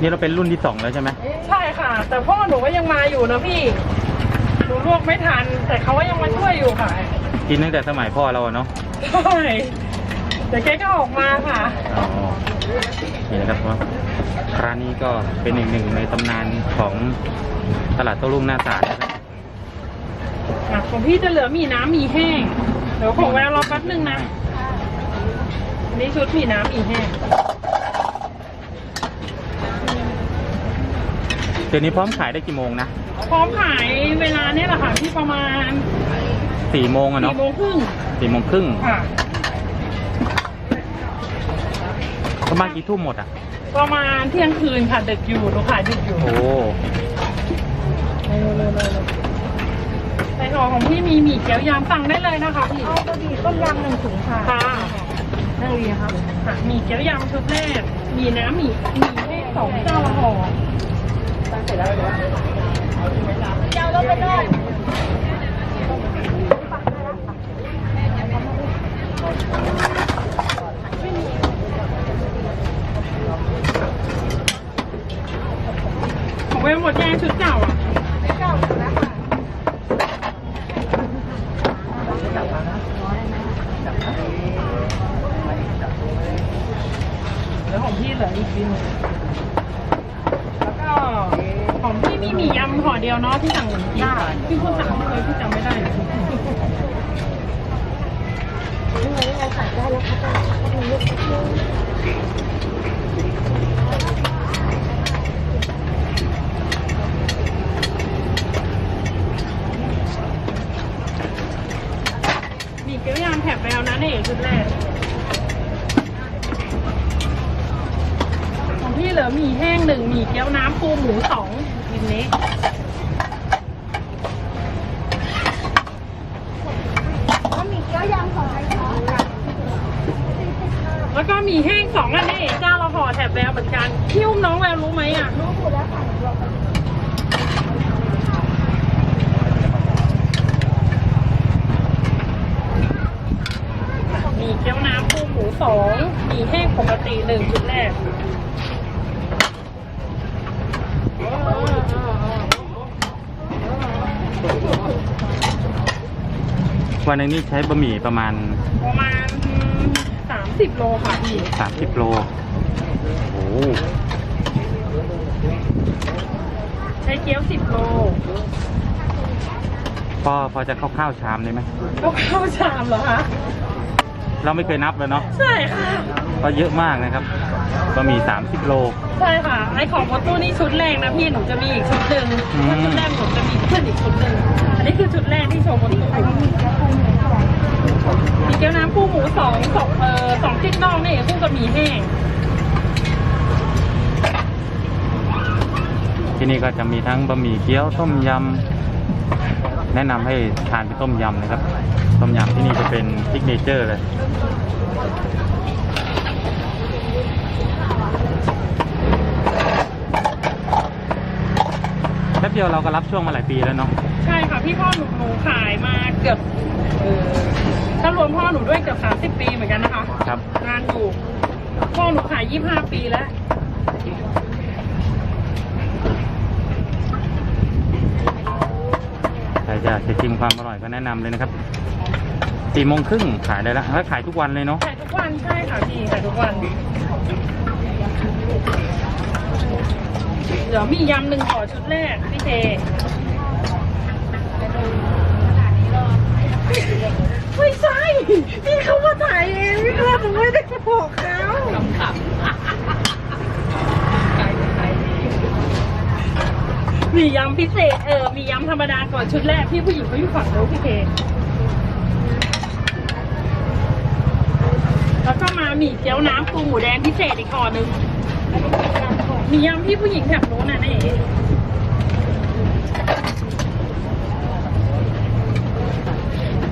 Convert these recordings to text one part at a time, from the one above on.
นี่เราเป็นรุ่นที่สองแล้วใช่ไหมใช่ค่ะ แต่พ่อหนูก็ยังมาอยู่นะพี่ หนูลวกไม่ทัน แต่เขาก็ยังมาช่วยอยู่ค่ะกินตั้งแต่สมัยพ่อเราอะเนาะใช่แต่แกก็ออกมาค่ะอ๋อนี่นะครับว่าร้านนี้ก็เป็นอีกหนึ่งในตำนานของตลาดโต้รุ่งหน้าศาลนะครับอะของพี่จะเหลือหมีน้ำหมีแห้ง เดี๋ยวของแววรอแป๊บนึงนะอันนี่ชุดหมีน้ำหมีแห้ง ดี๋ยวนี้พร้อมขายได้กี่โมงนะพร้อมขายเวลาเนี่ยแหละค่ะที่ประมาณสี่โมงอะเนาะสี่โมงครึ่งสี่โมงครึ่งค่ะ ประมาณกี่ทุ่มหมดอะประมาณเที่ยงคืนค่ะดึกอยู่หนูขายดึกอยู่โอ้ในห่อของพี่มีหมี่เกี๊ยวยำสั่งได้เลยนะคะพี่เอากระบี่ต้มยำหนึ่งถุงค่ะค่ะนั่งดีครับค่ะหมี่เกี๊ยวยำชุดแรกมีน้ำหมี่หมี่ให้สองเจ้าละห่อเจ้าเรา ไปเลยของเวลหมดแยงชุดเก่าอะ เจ้าถุงแล้วค่ะ แล้วของพี่เหลืออีกทีหนึงแล้วก็ของพี่มีหมี่ยำห่อเดียวเนาะที่ะซึ่งกินพี่พูดสั่งไม่เคยพี่จำไม่ได้นี่ไงนี่ไงสั่งได้แล้วค่ะก็มีลูกชิ้นหมี่เกี๊ยวยำแถบแววนะนี่ชุดแรกของพี่เหลือหมี่แห้งหนึ่งหมี่เกี๊ยวน้ำปูหมูสองกินนี้ ก็มีเกี๊ยวยำของไทยค่ะแล้วก็หมี่แห้งสองอันนี้เจ้าละห่อแถบแววเหมือนกันพี่อุ้มน้องแววรู้ไหมอะ รู้หมดแล้วค่ะรวมกันมีเกี๊ยวน้ำปูหมูสองมีแห้งปกติหนึ่งชุดแรก วันหนึงนี่ใช้บะหมี่ประมาณ ประมาณสามสิบโลค่ะพี่30 โล โอ้โหใช้เกี๊ยวสิบโลพอพอจะคร่าวๆชามได้ไหม ก็เข้าชามเหรอคะ เราไม่เคยนับเลยเนาะ ใช่ค่ะ ก็เยอะมากนะครับ บะหมี่30 โล ใช่ค่ะ ไอของมอตตู้นี่ชุดแรกนะพี่ หนูจะมีอีกชุดหนึ่งอืม ถ้าชุดแรกหนูจะมีเพื่อนอีกชุดหนึ่งอันนี้คือชุดแรกที่โชว์มอตตู้มีเกี๊ยวน้ำปูหมูสองสองเอ่อสองติ๊กน่องนี่คู่กับหมี่แห้ง ที่นี่ก็จะมีทั้งบะหมี่เกี๊ยวต้มยำแนะนำให้ทานเป็นต้มยำนะครับ ต้มยำที่นี่จะเป็นซิกเนเจอร์เลย แป๊บ เดียวเราก็รับช่วงมาหลายปีแล้วเนาะใช่ค่ะพี่พ่อหนูหนูขายมาเกือบเออถ้ารวมพ่อหนูด้วยเกือบสามสิบปีเหมือนกันนะคะครับงานอยู่พ่อหนูขายยี่ห้าปีแล้วใครจะจะชิมความอร่อยก็แนะนำเลยนะครับสี่โมงครึ่งขายได้แล้วแล้วขายทุกวันเลยเนาะขายทุกวันใช่ค่ะพี่ขายทุกวัน เดี๋ยวมียำหนึ่งห่อชุดแรกพี่เทไม่ใช่พี่เขามาถ่ายเองพี่เขาหนูไม่ได้บอกเขามียำพิเศษเออมียำธรรมดาก่อนชุดแรกพี่ผู้หญิงเขาอยู่ฝั่งโน้นพี่เทแล้วก็มาหมี่เจียวน้ำปูหมูแดงพิเศษอีกห่อหนึ่ง มียำพี่ผู้หญิงแถบโน้นน่ะนี่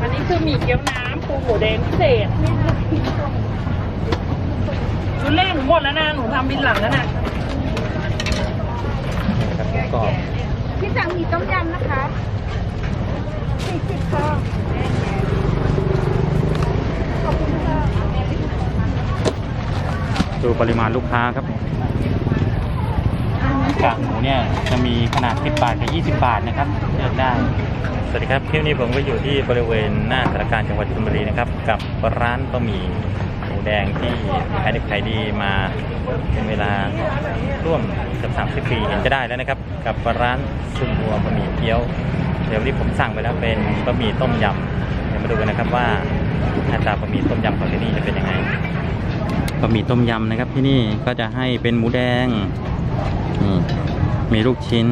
อันนี้คือหมี่เกี๊ยวน้ำปูหมูแดงพิเศษชุดแรกหนูหมดแล้วนะ หนูทำบินหลังแล้วนะนะครับหมูกรอบพี่สั่งหมี่ต้มยำนะคะสี่สิบค่ะขอบคุณค่ะ ดูปริมาณลูกค้าครับกากหมูเนี่ยจะมีขนาด 10 บาทกับ 20 บาทนะครับเลือกได้ สวัสดีครับคลิปนี้ผมก็อยู่ที่บริเวณหน้าธนาคารจังหวัดชลบุรีนะครับ กับร้านบะหมี่หมูแดงที่ขายดิบขายดีมาเป็นเวลาร่วมเกือบ30 ปีเห็นจะได้แล้วนะครับ กับร้านซุนบัวบะหมี่เกี๊ยว เดี๋ยวนี้ผมสั่งไปแล้วเป็นบะหมี่ต้มยำเดี๋ยวมาดูกันนะครับว่าหน้าตาบะหมี่ต้มยำของที่นี่จะเป็นยังไง บะหมี่ต้มยำนะครับที่นี่ก็จะให้เป็นหมูแดงนี่มีลูกชิ้น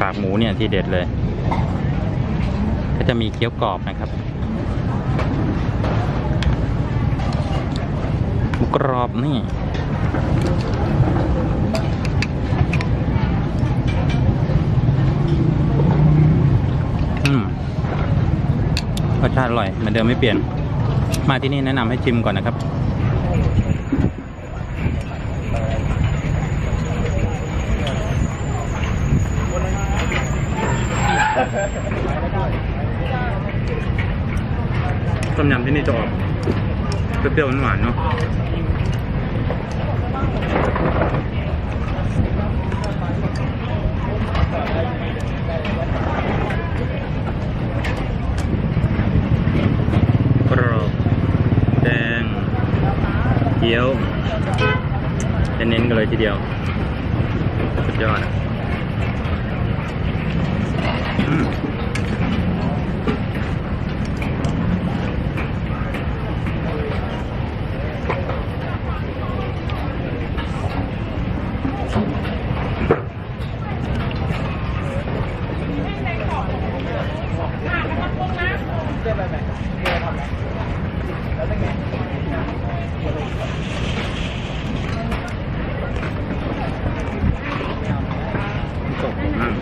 กากหมูเนี่ยที่เด็ดเลย ก็จะมีเกี๊ยวกรอบนะครับหมูกรอบนี่รสชาติอร่อยเหมือนเดิมไม่เปลี่ยน มาที่นี่แนะนำให้ชิมก่อนนะครับ ต้มยำที่นี่จะออกเปรี้ยวๆหวานๆเนาะกรอบแดงเกี๊ยวจะเน้นกันเลยทีเดียวสุดยอดอะอืม จบมาก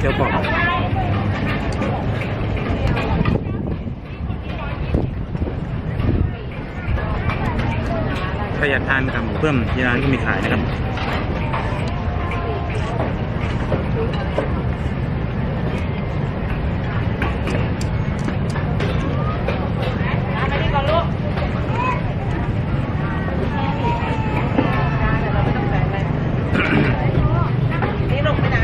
เกี๊ยวกรอบถ้าอยากทานกับหมูเพิ่มที่ร้านก็มีขายนะครับ นี่ลงไปไหน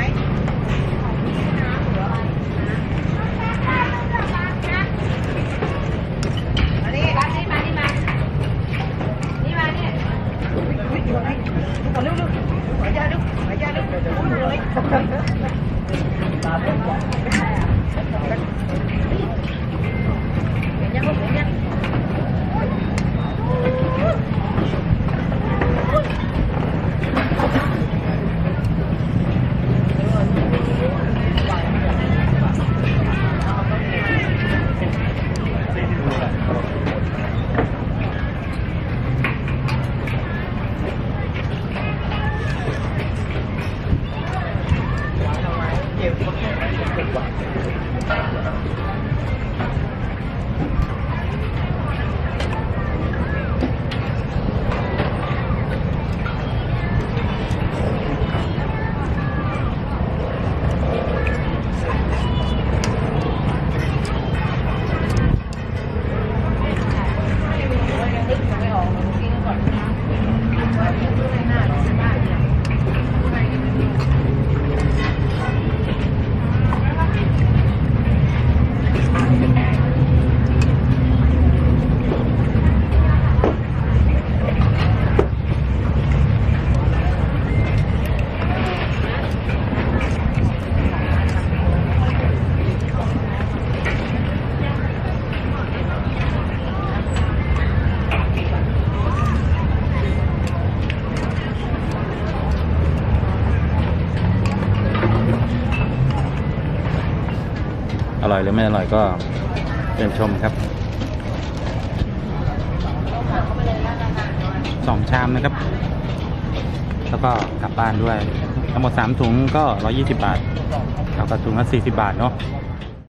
มานี่มานี่มานี่มา นี่มานี่อยู่ไหนดูก่อนเร็วเร็วขออนุญาตดูขออนุญาตดูเดี๋ยวดูเลยเห็นยังลูกเห็นยัง อ อร่อยหรือไม่อร่อยก็เชิญชมครับสองชามนะครับ แล้วก็กลับบ้านด้วย ทั้งหมดสามถุงก็ร้อยี่สิบบาทเอากระถุงละสี่สิบบาทเนาะ